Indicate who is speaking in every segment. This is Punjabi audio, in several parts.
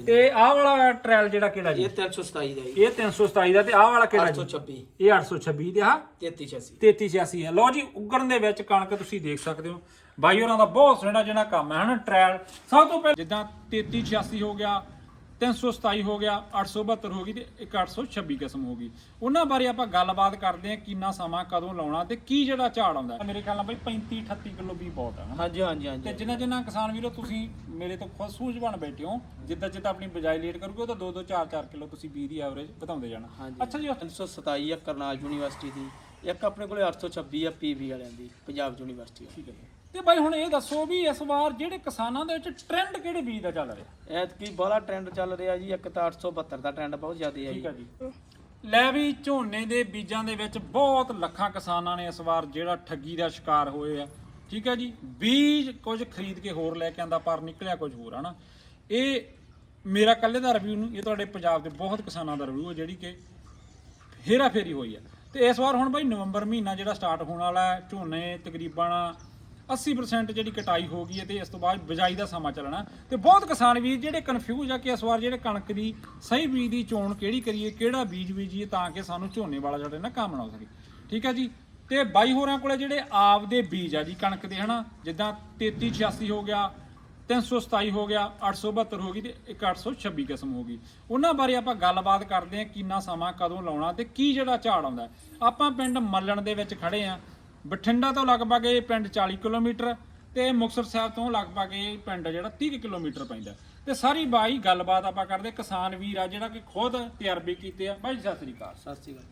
Speaker 1: ਤੇ ਆਹ ਵਾਲਾ ਟ੍ਰਾਇਲ ਜਿਹੜਾ ਕਿਹੜਾ ਜੀ?
Speaker 2: ਇਹ 327 ਦਾ ਜੀ।
Speaker 1: ਇਹ 327 ਦਾ ਤੇ ਆਹ ਵਾਲਾ ਕਿਹੜਾ ਜੀ?
Speaker 2: 826
Speaker 1: ਇਹ 826 ਤੇ ਆਹ?
Speaker 2: 3386
Speaker 1: 3386 ਹੈ। ਲਓ ਜੀ ਉਗਰਨ ਦੇ ਵਿੱਚ ਕਣਕ ਤੁਸੀਂ ਦੇਖ ਸਕਦੇ ਹੋ। ਬਾਈ ਹੋਰਾਂ ਦਾ ਬਹੁਤ ਸੋਹਣਾ ਜਿਹੜਾ ਕੰਮ ਹੈ ਹਨਾ ਟ੍ਰਾਇਲ ਸਭ ਤੋਂ ਪਹਿਲਾਂ ਜਿੱਦਾਂ 3386 ਹੋ ਗਿਆ 327 ਹੋ ਗਿਆ 872 ਹੋ ਗਈ ਤੇ ਇੱਕ 826 ਕਿਸਮ ਹੋ ਗਈ ਉਹਨਾਂ ਬਾਰੇ ਆਪਾਂ ਗੱਲਬਾਤ ਕਰਦੇ ਹਾਂ ਕਿੰਨਾ ਸਮਾਂ ਕਦੋਂ ਲਾਉਣਾ ਤੇ ਕੀ ਜਿਹੜਾ ਝਾੜ ਆਉਂਦਾ। ਮੇਰੇ ਖਿਆਲ ਨਾਲ ਬਈ 35 38 ਕਿਲੋ ਵੀ ਬਹੁਤ ਹੈ ਹਨਾ
Speaker 2: ਹਾਂਜੀ ਹਾਂਜੀ
Speaker 1: ਤੇ
Speaker 2: ਹਾਂਜੀ
Speaker 1: ਜਿੰਨਾ ਜਿੰਨਾ ਕਿਸਾਨ ਵੀਰੋ ਤੁਸੀਂ ਮੇਰੇ ਤੋਂ ਖੁਦ ਸੂਝਵਾਨ ਬੈਠੇ ਹੋ ਜਿੱਦਾਂ ਜਿੱਦਾਂ ਆਪਣੀ ਬਜਾਈ ਲੇਟ ਕਰੋਗੇ ਉਹ ਤਾਂ 2 2 4 4 ਕਿਲੋ ਤੁਸੀਂ ਬੀਜ ਦੀ ਐਵਰੇਜ ਵਧਾਉਂਦੇ ਜਾਣਾ
Speaker 2: ਹਾਂਜੀ।
Speaker 1: ਅੱਛਾ ਜੀ
Speaker 2: 327 ਆ ਕਰਨਾਲ ਯੂਨੀਵਰਸਿਟੀ ਦੀ ਇੱਕ ਆਪਣੇ ਕੋਲੇ 826 ਆ ਪੀਵੀ ਵਾਲਿਆਂ ਦੀ ਪੰਜਾਬ ਯੂਨੀਵਰਸਿਟੀ
Speaker 1: ਠੀਕ ਹੈ ਜੀ। ਤੇ ਬਾਈ ਹੁਣ ਇਹ ਦੱਸੋ ਵੀ ਇਸ ਵਾਰ ਜਿਹੜੇ ਕਿਸਾਨਾਂ ਦੇ ਵਿੱਚ ਟ੍ਰੈਂਡ ਕਿਹੜੇ ਬੀਜ ਦਾ ਚੱਲ ਰਿਹਾ?
Speaker 2: ਐਤਕੀ ਬੜਾ ਟ੍ਰੈਂਡ ਚੱਲ ਰਿਹਾ ਜੀ ਇੱਕ ਤਾਂ 872 ਦਾ ਟ੍ਰੈਂਡ ਬਹੁਤ ਜ਼ਿਆਦਾ ਹੈ
Speaker 1: ਠੀਕ
Speaker 2: ਜੀ
Speaker 1: ਹੈ ਜੀ। ਲੈ ਵੀ ਝੋਨੇ ਦੇ ਬੀਜਾਂ ਦੇ ਵਿੱਚ ਬਹੁਤ ਲੱਖਾਂ ਕਿਸਾਨਾਂ ਨੇ ਇਸ ਵਾਰ ਜਿਹੜਾ ਠੱਗੀ ਦਾ ਸ਼ਿਕਾਰ ਹੋਏ ਆ। ਠੀਕ ਹੈ ਜੀ ਬੀਜ ਕੁਝ ਖਰੀਦ ਕੇ ਹੋਰ ਲੈ ਕੇ ਆਂਦਾ ਪਰ ਨਿਕਲਿਆ ਕੁਝ ਹੋਰ ਹਨਾ? ਇਹ ਮੇਰਾ ਕੱਲੇ ਦਾ ਰਿਵਿਊ ਨਹੀਂ ਇਹ ਤੁਹਾਡੇ ਪੰਜਾਬ ਦੇ ਬਹੁਤ ਕਿਸਾਨਾਂ ਦਾ ਰਿਵਿਊ ਹੈ ਜਿਹੜੀ ਕਿ ਹੇਰਾ ਫੇਰੀ ਹੋਈ ਹੈ। ਤੇ ਇਸ ਵਾਰ ਹੁਣ ਬਾਈ ਨਵੰਬਰ ਮਹੀਨਾ ਜਿਹੜਾ ਸਟਾਰਟ ਹੋਣ ਵਾਲਾ ਹੈ ਝੋਨੇ ਤਕਰੀਬਨ 80% ਜਿਹੜੀ ਕਟਾਈ ਹੋ ਗਈ ਹੈ ਤੇ ਇਸ ਤੋਂ ਬਾਅਦ ਬਿਜਾਈ ਦਾ ਸਮਾਂ ਚੱਲਣਾ। ਤੇ ਬਹੁਤ ਕਿਸਾਨ ਵੀਰ ਜਿਹੜੇ ਕਨਫਿਊਜ਼ ਆ ਕਿ ਇਸ ਵਾਰ ਜਿਹੜੇ ਕਣਕ ਦੀ ਸਹੀ ਬੀਜ ਦੀ ਚੋਣ ਕਿਹੜੀ ਕਰੀਏ, ਕਿਹੜਾ ਬੀਜ ਬੀਜੀਏ ਤਾਂ ਕਿ ਸਾਨੂੰ ਝੋਨੇ ਵਾਲਾ ਜਿਹੜਾ ਨਾ ਕੰਮ ਨਾ ਹੋ ਸਕੇ। ਠੀਕ ਹੈ ਜੀ? ਤੇ ਬਾਈ ਹੋਰਾਂ ਕੋਲੇ ਜਿਹੜੇ ਆਪ ਦੇ ਬੀਜ ਆ ਜੀ ਕਣਕ ਦੇ, ਹਨਾ? ਜਿੱਦਾਂ 3386 ਹੋ ਗਿਆ 327 ਹੋ ਗਿਆ 872 ਹੋ ਗਈ ਤੇ ਇੱਕ 826 ਕਿਸਮ ਹੋ ਗਈ। ਉਹਨਾਂ ਬਾਰੇ ਆਪਾਂ ਗੱਲਬਾਤ ਕਰਦੇ ਹਾਂ, ਕਿੰਨਾ ਸਮਾਂ ਕਦੋਂ ਲਾਉਣਾ ਤੇ ਕੀ ਜਿਹੜਾ ਝਾੜ ਆਉਂਦਾ। ਆਪਾਂ ਪਿੰਡ ਮੱਲਣ ਦੇ ਵਿੱਚ ਖੜੇ ਆ ਬਠਿੰਡਾ ਤੋਂ ਲਗਭਗ ਇਹ ਪਿੰਡ 40 ਕਿਲੋਮੀਟਰ ਤੇ ਮੁਕਤਸਰ ਸਾਹਿਬ ਤੋਂ ਲਗਭਗ ਇਹ ਪਿੰਡ ਜਿਹੜਾ 30 ਕਿਲੋਮੀਟਰ ਪੈਂਦਾ। ਤੇ ਸਾਰੀ ਬਾਈ ਗੱਲਬਾਤ ਆਪਾਂ ਕਰਦੇ ਕਿਸਾਨ ਵੀਰ ਆ ਜਿਹੜਾ ਕਿ ਖੁਦ ਤਜਰਬੇ ਕੀਤੇ ਆ। ਬਾਈ ਸਤਿ ਸ੍ਰੀ ਅਕਾਲ।
Speaker 2: ਸਤਿ ਸ਼੍ਰੀ ਅਕਾਲ।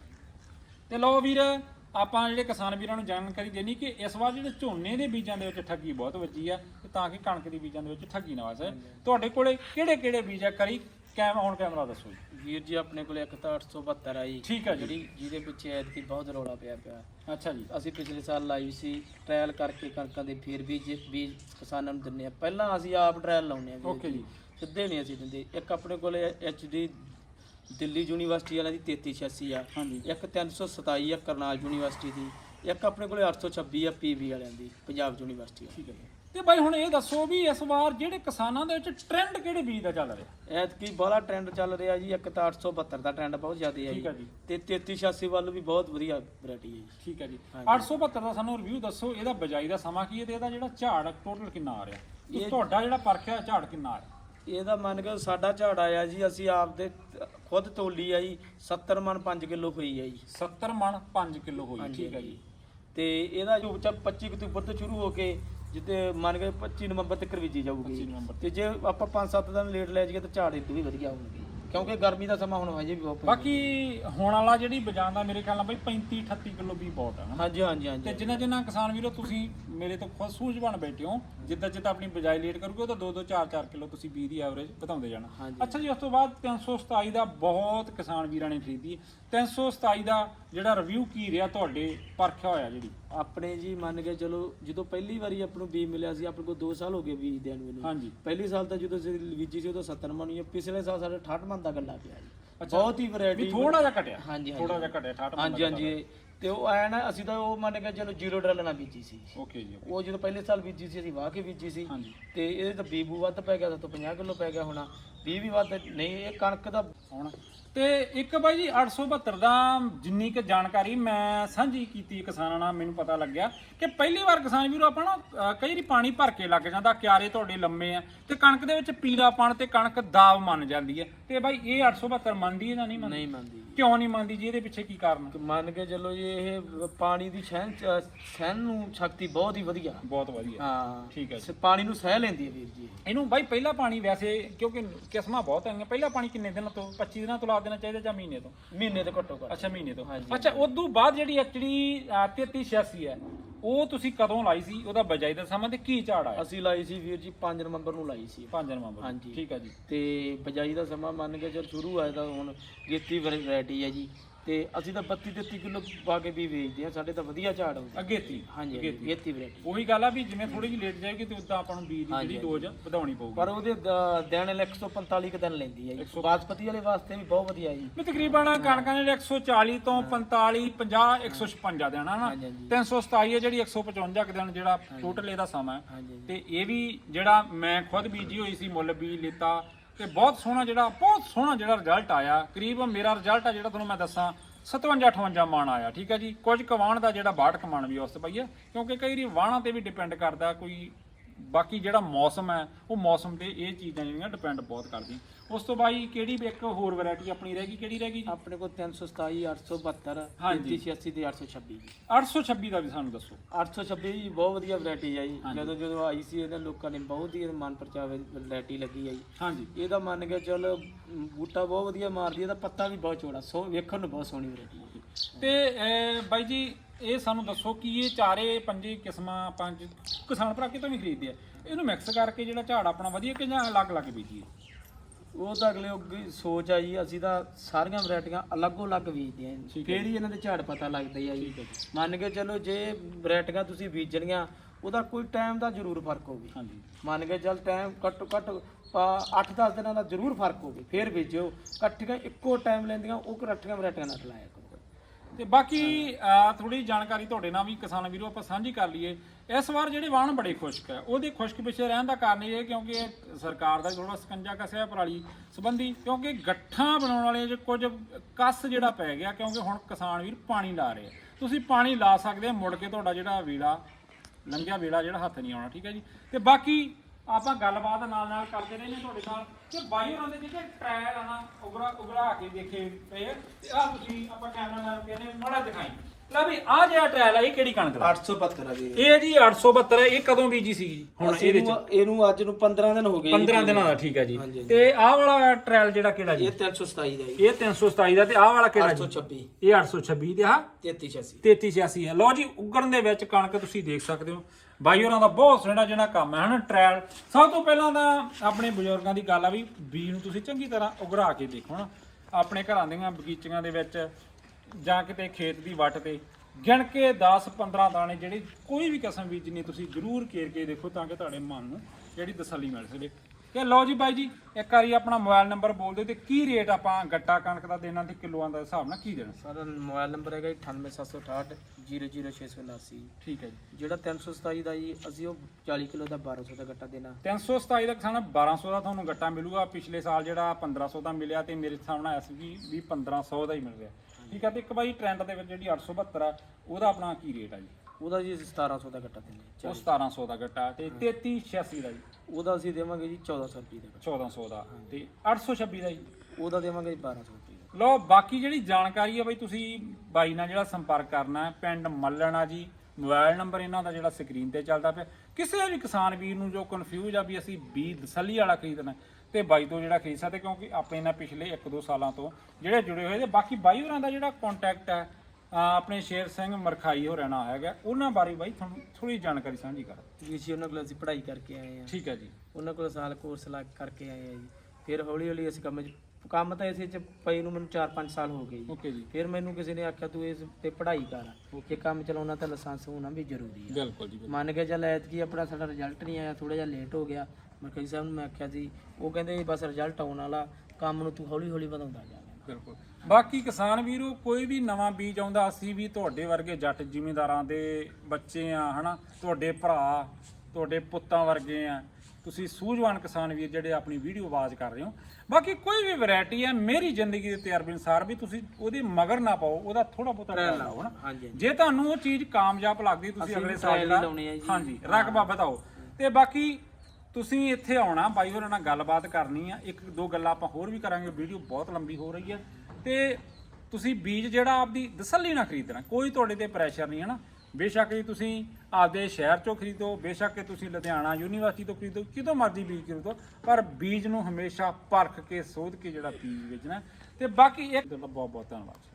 Speaker 1: ਤੇ ਲਓ ਵੀਰ ਆਪਾਂ ਜਿਹੜੇ ਕਿਸਾਨ ਵੀਰਾਂ ਨੂੰ ਜਾਣਕਾਰੀ ਦੇਣੀ ਕਿ ਇਸ ਵਾਰ ਜਿਹੜੇ ਝੋਨੇ ਦੇ ਬੀਜਾਂ ਦੇ ਵਿੱਚ ਠੱਗੀ ਬਹੁਤ ਵੱਜੀ ਆ ਤੇ ਤਾਂ ਕਿ ਕਣਕ ਦੇ ਬੀਜਾਂ ਦੇ ਵਿੱਚ ਠੱਗੀ ਨਾ ਵਸੇ ਤੁਹਾਡੇ ਕੋਲੇ ਕਿਹੜੇ ਕਿਹੜੇ ਬੀਜ ਆ? ਕਰੀ ਕੈਮ ਔਨ ਕੈਮਰਾ ਦੱਸੋ ਜੀ।
Speaker 2: ਵੀਰ ਜੀ ਆਪਣੇ ਕੋਲੇ ਇੱਕ ਤਾਂ 872 ਆਈ।
Speaker 1: ਠੀਕ ਆ ਜੀ।
Speaker 2: ਜਿਹੜੀ ਜਿਹਦੇ ਪਿੱਛੇ ਐਤਕੀ ਬਹੁਤ ਰੌਲਾ ਪਿਆ ਪਿਆ।
Speaker 1: ਅੱਛਾ ਜੀ।
Speaker 2: ਅਸੀਂ ਪਿਛਲੇ ਸਾਲ ਲਾਈਵ ਸੀ ਟ੍ਰਾਇਲ ਕਰਕੇ ਕਣਕਾਂ ਦੇ ਫਿਰ ਵੀ ਬੀਜ ਕਿਸਾਨਾਂ ਨੂੰ ਦਿੰਨੇ ਆ। ਪਹਿਲਾਂ ਅਸੀਂ ਆਪ ਟ੍ਰਾਇਲ ਲਾਉਨੇ ਆ ਵੀਰ
Speaker 1: ਓਕੇ ਜੀ।
Speaker 2: ਸਿੱਧੇ ਨਹੀਂ ਅਸੀਂ ਦਿੰਦੇ। ਇੱਕ ਆਪਣੇ ਕੋਲੇ ਐਚਡੀ ਦਿੱਲੀ ਯੂਨੀਵਰਸਿਟੀ ਵਾਲਿਆਂ ਦੀ 3386 ਆ।
Speaker 1: ਹਾਂਜੀ।
Speaker 2: ਇੱਕ 327 ਆ ਕਰਨਾਲ ਯੂਨੀਵਰਸਿਟੀ ਦੀ। ਇੱਕ ਆਪਣੇ ਕੋਲੇ 826 ਆ ਪੀਵੀ ਵਾਲਿਆਂ ਦੀ ਪੰਜਾਬ ਯੂਨੀਵਰਸਿਟੀ ਆ
Speaker 1: ਠੀਕ ਹੈ ਜੀ। ਤੇ ਬਾਈ ਹੁਣ ਇਹ ਦੱਸੋ ਵੀ ਇਸ ਵਾਰ ਜਿਹੜੇ ਕਿਸਾਨਾਂ ਦੇ ਵਿੱਚ ਟ੍ਰੈਂਡ ਕਿਹੜੇ ਬੀਜ ਦਾ ਚੱਲ ਰਿਹਾ?
Speaker 2: ਐਤਕੀ ਬੜਾ ਟ੍ਰੈਂਡ ਚੱਲ ਰਿਹਾ ਜੀ ਇੱਕ ਤਾਂ 872 ਦਾ ਟ੍ਰੈਂਡ ਬਹੁਤ ਜ਼ਿਆਦਾ ਹੈ
Speaker 1: ਠੀਕ ਹੈ ਜੀ।
Speaker 2: ਤੇ 3386 ਵੱਲ ਵੀ ਬਹੁਤ ਵਧੀਆ ਵੈਰਾਈਟੀ ਹੈ ਜੀ।
Speaker 1: ਠੀਕ ਹੈ ਜੀ।
Speaker 2: ਹਾਂਜੀ।
Speaker 1: 872 ਦਾ ਸਾਨੂੰ ਰਿਵਿਊ ਦੱਸੋ ਇਹਦਾ ਬਜਾਈ ਦਾ ਸਮਾਂ ਕੀ ਹੈ ਤੇ ਇਹਦਾ ਜਿਹੜਾ ਝਾੜ ਟੋਟਲ ਕਿੰਨਾ ਆ ਰਿਹਾ? ਇਹ ਤੁਹਾਡਾ ਜਿਹੜਾ ਪਰਖਿਆ ਝਾੜ ਕਿੰਨਾ ਆ ਰਿਹਾ?
Speaker 2: ਇਹਦਾ ਮੰਨ ਕੇ ਸਾਡਾ ਝਾੜ ਆਇਆ ਜੀ ਅਸੀਂ ਆਪ ਦੇ ਖੁਦ ਤੋਲੀ ਆ ਜੀ 70 ਮਣ 5 ਕਿਲੋ ਹੋਈ ਆ ਜੀ।
Speaker 1: 70 ਮਣ 5 ਕਿਲੋ ਹੋਈ ਠੀਕ ਹੈ ਜੀ।
Speaker 2: ਤੇ ਇਹਦਾ ਜੋ ਬੱਚਾ 25 ਅਕਤੂਬਰ ਤੋਂ ਸ਼ੁਰੂ ਹੋ ਕੇ ਜਿੱਤੇ ਮੰਨ ਕੇ 25 ਨਵੰਬਰ ਤੱਕ
Speaker 1: 25
Speaker 2: ਜਾਊਗੀ।
Speaker 1: ਨਵੰਬਰ
Speaker 2: ਤੇ ਜੇ ਆਪਾਂ 5-7 ਦਿਨ ਲੇਟ ਲੈ ਜਾਈਏ ਤਾਂ ਝਾੜ ਇਦੋਂ ਵੀ ਵਧੀਆ ਹੋਣਗੇ ਕਿਉਂਕਿ ਗਰਮੀ ਦਾ ਸਮਾਂ ਹੁਣ ਹਜੇ ਵੀ ਬਹੁਤ।
Speaker 1: ਬਾਕੀ ਹੁਣ ਵਾਲਾ ਜਿਹੜੀ ਬਜਾਨ ਦਾ ਮੇਰੇ ਖਿਆਲ ਨਾਲ ਬਈ 35 38 ਕਿਲੋ ਵੀ ਬਹੁਤ ਹੈ ਨਾ
Speaker 2: ਹਾਂਜੀ ਹਾਂਜੀ
Speaker 1: ਤੇ
Speaker 2: ਹਾਂਜੀ।
Speaker 1: ਜਿੰਨਾ ਜਿੰਨਾ ਕਿਸਾਨ ਵੀਰੋ ਤੁਸੀਂ ਮੇਰੇ ਤੋਂ ਖੁਦ ਸੂਝਵਾਨ ਬੈਠੇ ਹੋ ਜਿੱਦਾਂ ਜਿੱਦਾਂ ਆਪਣੀ ਬਜਾਈ ਲੇਟ ਕਰੋਗੇ ਉਹ ਤਾਂ 2 2 4 4 ਕਿਲੋ ਤੁਸੀਂ ਬੀਜ ਦੀ ਐਵਰੇਜ ਵਧਾਉਂਦੇ ਜਾਣਾ।
Speaker 2: ਹਾਂਜੀ।
Speaker 1: ਅੱਛਾ ਜੀ ਉਸ ਤੋਂ ਬਾਅਦ 327 ਦਾ ਬਹੁਤ ਕਿਸਾਨ ਵੀਰਾਂ ਨੇ ਖਰੀਦੀ 327 ਦਾ ਜਿਹੜਾ ਰਿਵਿਊ ਕੀ ਰਿਹਾ ਤੁਹਾਡੇ ਪਰਖਿਆ ਹੋਇਆ ਜਿਹੜੀ।
Speaker 2: ਆਪਣੇ ਜੀ ਮੰਨ ਕੇ ਚਲੋ ਜਦੋਂ ਪਹਿਲੀ ਵਾਰੀ ਆਪਾਂ ਨੂੰ ਬੀਜ ਮਿਲਿਆ ਸੀ ਆਪਣੇ ਕੋਲ 2 ਸਾਲ ਹੋ ਗਏ ਬੀਜ ਦੇਣ ਨੂੰ
Speaker 1: ਹਾਂਜੀ।
Speaker 2: ਪਹਿਲੀ ਸਾਲ ਤਾਂ ਜਦੋਂ ਅਸੀਂ ਬੀਜੀ ਸੀ ਉਦੋਂ 70 ਮਣ ਹੀ ਪਿਛਲੇ ਸਾਲ ਸਾਡੇ 68 ਮਣ ਦਾ ਗੱਲਾ ਪਿਆ ਜੀ।
Speaker 1: ਅੱਛਾ।
Speaker 2: ਬਹੁਤ ਹੀ
Speaker 1: ਵੀ
Speaker 2: ਵੈਰਾਈਟੀ
Speaker 1: ਥੋੜਾ ਜਿਹਾ ਘਟਿਆ।
Speaker 2: ਹਾਂਜੀ,
Speaker 1: ਥੋੜਾ ਜਿਹਾ ਘਟਿਆ 68
Speaker 2: ਹਾਂਜੀ ਹਾਂਜੀ। ਤੇ ਉਹ ਆਇਆ ਨਾ ਅਸੀਂ ਤਾਂ ਉਹ ਮੰਨ ਕੇ ਚਲੋ ਜ਼ੀਰੋ ਡਰਲ ਨਾਲ ਬੀਜੀ ਸੀ।
Speaker 1: ਓਕੇ ਜੀ।
Speaker 2: ਉਹ ਜਦੋਂ ਪਹਿਲੇ ਸਾਲ ਬੀਜੀ ਸੀ ਅਸੀਂ ਵਾਹ ਕੇ ਬੀਜੀ ਸੀ। ਤੇ ਇਹਦੇ ਤਾਂ ਬੀਬੂ ਵੱਧ ਪੈ ਗਿਆ ਤਾਂ 50 ਕਿਲੋ ਪੈ ਗਿਆ ਹੋਣਾ। 20 ਵੀ ਵੱਧ ਨਹੀਂ ਇਹ ਕਣਕ ਦਾ
Speaker 1: ਹੁਣ। ਤੇ ਇੱਕ ਬਾਈ ਜੀ 872 ਦਾ ਜਿੰਨੀ ਕੁ ਜਾਣਕਾਰੀ ਮੈਂ ਸਾਂਝੀ ਕੀਤੀ ਕਿਸਾਨਾਂ ਨਾਲ ਮੈਨੂੰ ਪਤਾ ਲੱਗਿਆ ਕਿ ਪਹਿਲੀ ਵਾਰ ਕਿਸਾਨ ਵੀਰੋ ਆਪਾਂ ਨਾ ਕਈ ਵਾਰੀ ਪਾਣੀ ਭਰ ਕੇ ਲੱਗ ਜਾਂਦਾ ਕਿਆਰੇ ਤੁਹਾਡੇ ਲੰਮੇ ਆ ਤੇ ਕਣਕ ਦੇ ਵਿੱਚ ਪੀਲਾਪਣ ਤੇ ਕਣਕ ਦਾਬ ਮੰਨ ਜਾਂਦੀ ਹੈ। ਤੇ ਬਾਈ ਇਹ 872 ਮੰਨਦੀ ਹੈ ਜਾਂ ਨਹੀਂ ਮੰਨਦੀ?
Speaker 2: ਨਹੀਂ ਮੰਨਦੀ
Speaker 1: ਕਿਉਂ ਨਹੀਂ ਮੰਨਦੀ ਜੀ? ਇਹਦੇ ਪਿੱਛੇ ਕੀ ਕਾਰਨ
Speaker 2: ਮੰਨ ਕੇ ਚੱਲੋ ਜੀ ਇਹ ਪਾਣੀ ਦੀ ਸਹਿਣ ਸਹਿਣ ਨੂੰ ਸ਼ਕਤੀ ਬਹੁਤ ਹੀ ਵਧੀਆ।
Speaker 1: ਬਹੁਤ ਵਧੀਆ।
Speaker 2: ਹਾਂ।
Speaker 1: ਠੀਕ ਹੈ ਜੀ।
Speaker 2: ਪਾਣੀ ਨੂੰ ਸਹਿ ਲੈਂਦੀ ਹੈ ਵੀਰ ਜੀ।
Speaker 1: ਇਹਨੂੰ ਬਾਈ ਪਹਿਲਾ ਪਾਣੀ ਵੈਸੇ ਕਿਉਂਕਿ ਕਿਸਮਾਂ ਬਹੁਤ ਆਈਆਂ ਪਹਿਲਾ ਪਾਣੀ ਕਿੰਨੇ ਦਿਨਾਂ ਤੋਂ? 25 ਦਿਨਾਂ ਤੋਂ ਲਾ ਦੇਣਾ ਚਾਹੀਦਾ ਜਾਂ ਮਹੀਨੇ ਤੋਂ?
Speaker 2: ਮਹੀਨੇ ਤੇ ਘੱਟੋ ਘੱਟ।
Speaker 1: ਅੱਛਾ ਮਹੀਨੇ ਤੋਂ।
Speaker 2: ਹਾਂਜੀ।
Speaker 1: ਅੱਛਾ ਉਦੋਂ ਬਾਅਦ ਜਿਹੜੀ ਐਚਡੀ 3386 ਹੈ ਉਹ ਤੁਸੀਂ ਕਦੋਂ ਲਾਈ ਸੀ? ਉਹਦਾ ਬਜਾਈ ਦਾ ਸਮਾਂ ਤੇ ਕੀ ਝਾੜ ਆਇਆ?
Speaker 2: ਅਸੀਂ ਲਾਈ ਸੀ ਵੀਰ ਜੀ 5 ਨਵੰਬਰ ਨੂੰ ਲਾਈ ਸੀ।
Speaker 1: 5 ਨਵੰਬਰ
Speaker 2: ਹਾਂਜੀ।
Speaker 1: ਠੀਕ ਹੈ ਜੀ।
Speaker 2: ਤੇ ਬਜਾਈ ਦਾ ਸਮਾਂ ਮੰਨ ਕੇ ਜਦ ਸ਼ੁਰੂ ਹੋਇਆ ਤਾਂ ਹੁਣ ਗੇਤੀ ਵੈਰਾਈਟੀ ਹੈ ਜੀ। ਤੇ ਅਸੀਂ ਤਾਂ 32 33 ਕਿਲੋ ਪਾ ਕੇ ਵੀ ਵੇਚਦੇ ਆ ਸਾਡੇ ਤਾਂ ਵਧੀਆ ਝਾੜ ਆਉਂਦਾ
Speaker 1: ਅੱਗੇ ਤੀ
Speaker 2: ਹਾਂਜੀ
Speaker 1: ਅੱਗੇ
Speaker 2: ਹਾਂਜੀ,
Speaker 1: ਤੀ।
Speaker 2: ਗੇਤੀ ਵੈਰਾਈਟੀ
Speaker 1: ਉਹੀ ਗੱਲ ਆ ਵੀ ਜਿਵੇਂ ਥੋੜੀ ਜਿਹੀ ਲੇਟ ਜਾਏਗੀ ਤੇ ਉਦਾਂ ਆਪਾਂ ਨੂੰ ਬੀਜ ਦੀ ਜਿਹੜੀ ਡੋਜ਼ ਵਧਾਉਣੀ ਪਊਗੀ।
Speaker 2: ਪਰ ਉਹਦੇ ਦ- ਦਿਨ 145 ਕੁ ਦਿਨ ਲੈਂਦੀ ਹੈ ਜੀ। ਬਾਸਪਤੀ ਵਾਲੇ ਵਾਸਤੇ ਵੀ ਬਹੁਤ ਵਧੀਆ ਜੀ।
Speaker 1: ਤਕਰੀਬਨ ਕਣਕਾਂ ਜਿਹੜੇ 140 ਤੋਂ 45 50 156 ਦਿਨ ਹਨਾ
Speaker 2: ਹਾਂਜੀ, ਹਾਂਜੀ।
Speaker 1: 327 ਹੈ ਜਿਹੜੀ 155 ਕੁ ਦਿਨ ਜਿਹੜਾ ਟੋਟਲ ਇਹਦਾ ਸਮਾਂ ਹੈ।
Speaker 2: ਹਾਂਜੀ।
Speaker 1: ਤੇ ਇਹ ਵੀ ਜਿਹੜਾ ਮੈਂ ਖੁਦ ਬੀਜੀ ਹੋਈ ਸੀ ਮੁੱਲ ਬੀਜ ਲਿੱਤਾ ਤੇ ਬਹੁਤ ਸੋਹਣਾ ਜਿਹੜਾ, ਬਹੁਤ ਸੋਹਣਾ ਜਿਹੜਾ ਰਿਜ਼ਲਟ ਆਇਆ। ਕਰੀਬ ਮੇਰਾ ਰਿਜ਼ਲਟ ਆ ਜਿਹੜਾ ਤੁਹਾਨੂੰ ਮੈਂ ਦੱਸਾਂ 57 58 ਮਾਣ ਆਇਆ, ਠੀਕ ਹੈ ਜੀ? ਕੁਝ ਕਵਾਣ ਦਾ ਜਿਹੜਾ 62 ਕਮਾਣ ਵੀ ਉਸ ਤੇ ਪਈ ਹੈ, ਕਿਉਂਕਿ ਕਈ ਵਾਰੀ ਵਾਹਣਾ ਤੇ ਵੀ ਡਿਪੈਂਡ ਕਰਦਾ, ਕੋਈ ਬਾਕੀ ਜਿਹੜਾ ਮੌਸਮ ਹੈ ਉਹ ਮੌਸਮ ਤੇ ਇਹ ਚੀਜ਼ਾਂ ਜਿਹੜੀਆਂ ਡਿਪੈਂਡ ਬਹੁਤ ਕਰਦੀਆਂ। ਉਸ ਤੋਂ ਬਾਈ ਕਿਹੜੀ ਵੀ ਇੱਕ ਹੋਰ ਵੈਰਾਈਟੀ ਆਪਣੀ ਰਹਿ ਗਈ ਕਿਹੜੀ ਰਹਿ ਗਈ ਜੀ?
Speaker 2: ਆਪਣੇ ਕੋਲ 327 872
Speaker 1: ਹਾਂਜੀ।
Speaker 2: 3386 ਤੇ 826 ਜੀ।
Speaker 1: 826 ਦਾ ਵੀ ਸਾਨੂੰ ਦੱਸੋ।
Speaker 2: 826 ਜੀ ਬਹੁਤ ਵਧੀਆ ਵੈਰਾਈਟੀ ਹੈ ਜੀ ਜਦੋਂ ਜਦੋਂ ਆਈ ਸੀ ਇਹਨਾਂ ਲੋਕਾਂ ਨੇ ਬਹੁਤ ਹੀ ਮਨ ਪਰਚਾਵੇ ਵੈਰਾਈਟੀ ਲੱਗੀ ਹੈ ਜੀ
Speaker 1: ਹਾਂਜੀ।
Speaker 2: ਇਹਦਾ ਮੰਨ ਕੇ ਚੱਲ ਬੂਟਾ ਬਹੁਤ ਵਧੀਆ ਮਾਰਦੀ ਹੈ ਇਹਦਾ ਪੱਤਾ ਵੀ ਬਹੁਤ ਚੌੜਾ ਸੋ ਵੇਖਣ ਨੂੰ ਬਹੁਤ ਸੋਹਣੀ ਵੈਰਾਈਟੀ ਹੈ।
Speaker 1: ਤੇ ਅਹ, ਬਾਈ ਜੀ ਇਹ ਸਾਨੂੰ ਦੱਸੋ ਕਿ ਇਹ ਚਾਰੇ ਪੰਜੇ ਕਿਸਮਾਂ ਪੰਜ ਕਿਸਾਨ ਭਰਾ ਕਿਤੋਂ ਵੀ ਖਰੀਦਦੇ ਆ? ਇਹਨੂੰ ਮਿਕਸ ਕਰਕੇ ਜਿਹੜਾ ਝਾੜ ਆਪਣਾ ਵਧੀਆ ਕਿ ਜਾਂ ਅਲੱਗ-ਅਲੱਗ ਬੀਜੀਏ?
Speaker 2: ਉਹ ਤਾਂ ਅਗਲੇ ਅੱਗੇ ਸੋਚ ਆ ਜੀ ਅਸੀਂ ਤਾਂ ਸਾਰੀਆਂ ਵੈਰਾਈਟੀਆਂ ਅਲੱਗੋ ਅਲੱਗ ਬੀਜਦੇ ਆਂ
Speaker 1: ਠੀਕ ਹੈ
Speaker 2: ਫੇਰ ਹੀ ਇਹਨਾਂ ਦੇ ਝਾੜ ਪਤਾ ਲੱਗਦੇ ਆ ਜੀ। ਮੰਨ ਕੇ ਚੱਲੋ ਜੇ ਵੈਰਾਈਟੀਆਂ ਤੁਸੀਂ ਬੀਜਣੀਆਂ ਉਹਦਾ ਕੋਈ ਟਾਈਮ ਦਾ ਜ਼ਰੂਰ ਫ਼ਰਕ ਹੋਵੇ।
Speaker 1: ਹਾਂਜੀ।
Speaker 2: ਮੰਨ ਕੇ ਚੱਲ ਟਾਈਮ ਘੱਟੋ ਘੱਟ 8-10 ਦਿਨਾਂ ਦਾ ਜ਼ਰੂਰ ਫ਼ਰਕ ਹੋਵੇ ਫੇਰ ਬੀਜਿਓ। ਇਕੱਠੀਆਂ ਇੱਕੋ ਟਾਈਮ ਲੈਂਦੀਆਂ ਉਹ ਇਕੱਠੀਆਂ ਵੈਰਾਈਟੀਆਂ ਨਾਲ ਲਾਇਆ ਕਰੋ।
Speaker 1: ਤੇ ਬਾਕੀ ਥੋੜੀ ਜਾਣਕਾਰੀ ਤੁਹਾਡੇ ਨਾਲ ਵੀ ਕਿਸਾਨ ਵੀਰੋ ਆਪਾਂ ਸਾਂਝੀ ਕਰ ਲਈਏ। ਇਸ ਵਾਰ ਜਿਹੜੇ ਵਾਹਣ ਬੜੇ ਖੁਸ਼ਕ ਹੈ, ਉਹਦੇ ਖੁਸ਼ਕ ਪਿੱਛੇ ਰਹਿਣ ਦਾ ਕਾਰਨ ਇਹ ਹੈ ਕਿਉਂਕਿ ਸਰਕਾਰ ਦਾ ਥੋੜਾ ਸਕੰਜਾ ਕਸਿਆ ਪਰਾਲੀ ਸੰਬੰਧੀ, ਕਿਉਂਕਿ ਗੱਠਾਂ ਬਣਾਉਣ ਵਾਲੇ ਜੇ ਕੁਝ ਕੱਸ ਜਿਹੜਾ ਪੈ ਗਿਆ, ਕਿਉਂਕਿ ਹੁਣ ਕਿਸਾਨ ਵੀਰ ਪਾਣੀ ਲਾ ਰਹੇ ਤੁਸੀਂ ਪਾਣੀ ਲਾ ਸਕਦੇ ਮੁੜ ਕੇ ਤੁਹਾਡਾ ਜਿਹੜਾ ਵੇਲਾ, ਲੰਘਿਆ ਵੇੜਾ ਜਿਹੜਾ ਹੱਥ ਨਹੀਂ ਆਉਣਾ, ਠੀਕ ਹੈ ਜੀ? ਤੇ ਬਾਕੀ ਆਪਾਂ ਗੱਲਬਾਤ ਨਾਲ ਨਾਲ ਕਰਦੇ ਰਹਿੰਦੇ ਹਾਂ ਤੁਹਾਡੇ ਨਾਲ। ਕਿ ਬਾਈ ਹੋਰਾਂ ਦੇ ਜਿਹੜੇ ਟ੍ਰਾਇਲ ਆ ਨਾ ਉਗਰਾ ਉਗਰਾ ਕੇ ਦੇਖੇ ਪਏ ਤੇ ਆ ਤੁਸੀਂ ਆਪਾਂ ਕੈਮਰਾਮੈਨ ਨੂੰ ਕਹਿੰਦੇ ਮਾੜਾ ਦਿਖਾਈ। ਲੈ ਵੀ ਆ ਜਿਹੜਾ ਟ੍ਰਾਇਲ ਆ ਇਹ ਕਿਹੜੀ ਕਣਕ ਦਾ?
Speaker 2: 872 ਆ ਜੀ।
Speaker 1: ਇਹ ਜੀ 872 ਹੈ ਇਹ ਕਦੋਂ ਬੀਜੀ ਸੀਗੀ ਹੁਣ
Speaker 2: ਅਸੀਂ
Speaker 1: ਇਹਦੇ ਚ
Speaker 2: ਇਹਨੂੰ ਇਹਨੂੰ ਅੱਜ ਨੂੰ 15 ਦਿਨ ਹੋ ਗਏ
Speaker 1: 15 ਦਿਨਾਂ ਦਾ ਠੀਕ ਹੈ ਜੀ।
Speaker 2: ਹਾਂਜੀ।
Speaker 1: ਤੇ ਆਹ ਵਾਲਾ ਟ੍ਰਾਇਲ ਜਿਹੜਾ ਕਿਹੜਾ ਜੀ?
Speaker 2: ਇਹ 327 ਦਾ ਜੀ।
Speaker 1: ਇਹ 327 ਦਾ ਤੇ ਆਹ ਵਾਲਾ ਕਿਹੜਾ ਜੀ?
Speaker 2: 826
Speaker 1: ਇਹ 826 ਤੇ ਆਹ
Speaker 2: 3386
Speaker 1: 3386 ਹੈ ਲਓ ਜੀ ਉਗਰਨ ਦੇ ਵਿੱਚ ਕਣਕ ਤੁਸੀਂ ਦੇਖ ਸਕਦੇ ਹੋ। ਬਾਈ ਹੋਰਾਂ ਦਾ ਬਹੁਤ ਸੋਹਣਾ ਜਿਹੜਾ ਕੰਮ ਹੈ, ਹਨਾ ਟ੍ਰਾਇਲ ਸਭ ਤੋਂ ਪਹਿਲਾਂ ਤਾਂ ਆਪਣੇ ਬਜ਼ੁਰਗਾਂ ਦੀ ਗੱਲ ਆ ਵੀ ਬੀਜ ਨੂੰ ਤੁਸੀਂ ਚੰਗੀ ਤਰ੍ਹਾਂ ਉਗਰਾ ਕੇ ਦੇਖੋ ਨਾ ਆਪਣੇ ਘਰਾਂ ਦੀਆਂ ਬਗੀਚੀਆਂ ਦੇ ਵਿੱਚ ਜਾਂ ਕਿਤੇ ਖੇਤ ਦੀ ਵੱਟ ਤੇ ਗਿਣ ਕੇ 10 15 ਦਾਣੇ ਜਿਹੜੇ ਕੋਈ ਵੀ ਕਿਸਮ ਬੀਜਣੀ ਤੁਸੀਂ ਜ਼ਰੂਰ ਕੇਰ ਕੇ ਦੇਖੋ ਤਾਂ ਕਿ ਤੁਹਾਡੇ ਮਨ ਨੂੰ ਜਿਹੜੀ ਤਸੱਲੀ ਮਿਲ ਸਕੇ। ਕਿ ਲਓ ਜੀ ਬਾਈ ਜੀ ਇੱਕ ਵਾਰੀ ਆਪਣਾ ਮੋਬਾਈਲ ਨੰਬਰ ਬੋਲ ਦਿਓ ਤੇ ਕੀ ਰੇਟ ਆਪਾਂ ਗੱਟਾ ਕਣਕ ਦਾ ਦੇਣਾ ਤੇ ਕਿਲੋਆਂ ਦਾ ਹਿਸਾਬ ਨਾਲ ਕੀ ਦੇਣਾ?
Speaker 2: ਸਾਡਾ ਮੋਬਾਈਲ ਨੰਬਰ ਹੈਗਾ 98768 00679
Speaker 1: ਠੀਕ ਹੈ ਜੀ।
Speaker 2: ਜਿਹੜਾ 327 ਦਾ ਜੀ ਅਸੀਂ ਉਹ 40 ਕਿਲੋ ਦਾ 1200 ਦਾ ਗੱਟਾ ਦੇਣਾ।
Speaker 1: 327 ਦਾ ਕਿਸਾਨ 1200 ਦਾ ਤੁਹਾਨੂੰ ਗੱਟਾ ਮਿਲੂਗਾ। ਪਿਛਲੇ ਸਾਲ ਜਿਹੜਾ 1500 ਦਾ ਮਿਲਿਆ ਤੇ ਮੇਰੇ ਹਿਸਾਬ ਨਾਲ ਐਸਵੀ ਵੀ 1500 ਦਾ ਹੀ ਮਿਲ ਰਿਹਾ। ਠੀਕ ਹੈ ਤੇ ਇੱਕ ਬਾਈ ਟ੍ਰੈਂਡ ਦੇ ਵਿੱਚ ਜਿਹੜੀ 872 ਆ ਉਹਦਾ ਆਪਣਾ ਕੀ ਰੇਟ ਆ ਜੀ?
Speaker 2: ਉਹਦਾ ਜੀ ਅਸੀਂ 1700 ਦਾ ਗੱਟਾ ਦਿੰਦੇ
Speaker 1: ਉਹ 1700 ਦਾ ਗੱਟਾ ਤੇ 3386 ਦਾ ਜੀ।
Speaker 2: ਉਹਦਾ ਅਸੀਂ ਦੇਵਾਂਗੇ ਜੀ 1400 ਰੁਪਏ ਦਾ ਗੱਟਾ।
Speaker 1: 1400 ਦਾ ਤੇ 826 ਦਾ ਜੀ।
Speaker 2: ਉਹਦਾ ਦੇਵਾਂਗੇ ਜੀ 1200 ਰੁਪਏ ਦਾ।
Speaker 1: ਲੋ ਬਾਕੀ ਜਿਹੜੀ ਜਾਣਕਾਰੀ ਹੈ ਬਈ ਤੁਸੀਂ ਬਾਈ ਨਾਲ ਜਿਹੜਾ ਸੰਪਰਕ ਕਰਨਾ ਹੈ ਪਿੰਡ ਮੱਲਣਾ ਜੀ ਮੋਬਾਈਲ ਨੰਬਰ ਇਹਨਾਂ ਦਾ ਜਿਹੜਾ ਸਕਰੀਨ ਤੇ ਚੱਲਦਾ ਪਿਆ। ਕਿਸੇ ਵੀ ਕਿਸਾਨ ਵੀਰ ਨੂੰ ਜੋ ਕਨਫਿਊਜ਼ ਆ ਵੀ ਅਸੀਂ ਬੀਜ ਦਸੱਲੀ ਵਾਲਾ ਖਰੀਦਣਾ ਤੇ ਬਾਈ ਤੋਂ ਜਿਹੜਾ ਖਰੀਦ ਸਕਦੇ ਕਿਉਂਕਿ ਆਪਣੇ ਨਾਲ ਪਿਛਲੇ 1-2 ਸਾਲਾਂ ਤੋਂ ਜਿਹੜੇ ਜੁੜੇ ਹੋਏ ਤੇ ਬਾਕੀ ਬਾਈ ਹੋਰਾਂ ਦਾ ਜਿਹੜਾ ਕੰਟੈਕਟ ਹੈ ਆਪਣੇ ਸ਼ੇਰ ਸਿੰਘ ਮਰਖਾਈ ਹੋ ਰਹਿਣਾ ਹੈਗਾ। ਉਹਨਾਂ ਬਾਰੇ ਬਾਈ ਤੁਹਾਨੂੰ ਥੋੜੀ ਜਾਣਕਾਰੀ ਸਾਂਝੀ ਕਰ।
Speaker 2: ਜੀ ਅਸੀਂ ਉਹਨਾਂ ਕੋਲ ਅਸੀਂ ਪੜ੍ਹਾਈ ਕਰਕੇ ਆਏ ਆ
Speaker 1: ਠੀਕ ਹੈ ਜੀ।
Speaker 2: ਉਹਨਾਂ ਕੋਲ ਸਾਲ ਕੋਰਸ ਲਾ ਕਰਕੇ ਆਏ ਆ ਜੀ। ਫਿਰ ਹੌਲੀ ਹੌਲੀ ਅਸੀਂ ਕੰਮ 'ਚ ਕੰਮ ਤਾਂ ਇਸੇ 'ਚ ਪਈ ਨੂੰ ਮੈਨੂੰ 4-5 ਸਾਲ ਹੋ ਗਏ ਜੀ।
Speaker 1: ਓਕੇ ਜੀ।
Speaker 2: ਫਿਰ ਮੈਨੂੰ ਕਿਸੇ ਨੇ ਆਖਿਆ ਤੂੰ ਇਸ ਤੇ ਪੜ੍ਹਾਈ ਕਰ ਜੇ ਕੰਮ ਚਲਾਉਣਾ ਤਾਂ ਲਾਇਸੈਂਸ ਹੋਣਾ ਵੀ ਜ਼ਰੂਰੀ ਹੈ
Speaker 1: ਬਿਲਕੁਲ ਜੀ।
Speaker 2: ਮੰਨ ਕੇ ਚੱਲ ਐਤਕੀ ਆਪਣਾ ਸਾਡਾ ਰਿਜ਼ਲਟ ਨਹੀਂ ਆਇਆ ਥੋੜਾ ਜਿਹਾ ਲੇਟ ਹੋ ਗਿਆ। ਮਰਕਜ਼ੀ ਸਾਹਿਬ ਨੂੰ ਮੈਂ ਆਖਿਆ ਸੀ ਉਹ ਕਹਿੰਦੇ ਬਸ ਰਿਜ਼ਲਟ ਆਉਣ ਵਾਲਾ ਕੰਮ ਨੂੰ ਤੂੰ ਹੌਲੀ ਹੌਲੀ ਵਧਾਉਂਦਾ ਜਾ।
Speaker 1: ਬਿਲਕੁਲ। ਬਾਕੀ ਕਿਸਾਨ ਵੀਰੋ ਕੋਈ ਵੀ ਨਵਾਂ ਬੀਜ ਆਉਂਦਾ ਅਸੀਂ ਵੀ ਤੁਹਾਡੇ ਵਰਗੇ ਜੱਟ ਜ਼ਿਮੀਂਦਾਰਾਂ ਦੇ ਬੱਚੇ ਆ ਹਨਾ? ਤੁਹਾਡੇ ਭਰਾ ਤੁਹਾਡੇ ਪੁੱਤਾਂ ਵਰਗੇ ਆ। ਤੁਸੀਂ ਸੂਝਵਾਨ ਕਿਸਾਨ ਵੀਰ ਜਿਹੜੇ ਆਪਣੀ ਵੀਡੀਓ ਆਵਾਜ਼ ਕਰ ਰਹੇ ਹੋ। ਬਾਕੀ ਕੋਈ ਵੀ ਵੈਰਾਈਟੀ ਹੈ ਮੇਰੀ ਜ਼ਿੰਦਗੀ ਦੇ ਤਜਰਬੇ ਅਨਸਾਰ ਵੀ ਤੁਸੀਂ ਉਹਦੇ ਮਗਰ ਨਾ ਪਾਓ ਉਹਦਾ ਥੋੜਾ ਬਹੁਤਾ ਟ੍ਰਾਇਲ ਲਾਓ
Speaker 2: ਹਾਂਜੀ।
Speaker 1: ਜੇ ਤੁਹਾਨੂੰ ਉਹ ਚੀਜ਼ ਕਾਮਯਾਬ ਲੱਗਦੀ ਤੁਸੀਂ ਅਗਲੇ ਸਾਲ
Speaker 2: ਜੀ।
Speaker 1: ਹਾਂਜੀ ਰਕਬਾ ਵਧਾਓ। ਤੇ ਬਾਕੀ ਤੁਸੀਂ ਇੱਥੇ ਆਉਣਾ, ਬਾਈ ਹੋਰਾਂ ਨਾਲ ਗੱਲਬਾਤ ਕਰਨੀ ਆ। ਇੱਕ, ਦੋ ਗੱਲਾਂ ਆਪਾਂ ਹੋਰ ਵੀ ਕਰਾਂਗੇ ਵੀਡੀਓ ਬਹੁਤ ਲੰਬੀ ਹੋ ਰਹੀ ਹੈ ਤੇ ਤੁਸੀਂ ਬੀਜ ਜਿਹੜਾ ਆਪਦੀ ਤਸੱਲੀ ਨਾਲ ਖਰੀਦਣਾ, ਕੋਈ ਤੁਹਾਡੇ ਤੇ ਪ੍ਰੈਸ਼ਰ ਨਹੀਂ ਹੈ ਨਾ ਬੇਸ਼ੱਕ ਜੀ ਤੁਸੀਂ ਆਪਦੇ ਸ਼ਹਿਰ ਚੋਂ ਖਰੀਦੋ, ਬੇਸ਼ੱਕ ਕਿ ਤੁਸੀਂ ਲੁਧਿਆਣਾ ਯੂਨੀਵਰਸਿਟੀ ਤੋਂ ਖਰੀਦੋ, ਕਿਤੋਂ ਮਰਜ਼ੀ ਬੀਜ ਖਰੀਦੋ, ਪਰ ਬੀਜ ਨੂੰ ਹਮੇਸ਼ਾ ਪਰਖ ਕੇ, ਸੋਧ ਕੇ ਜਿਹੜਾ ਬੀਜ ਵੇਚਣਾ। ਤੇ ਬਾਕੀ ਇਹ ਬਹੁਤ ਬਹੁਤ ਧੰਨਵਾਦ।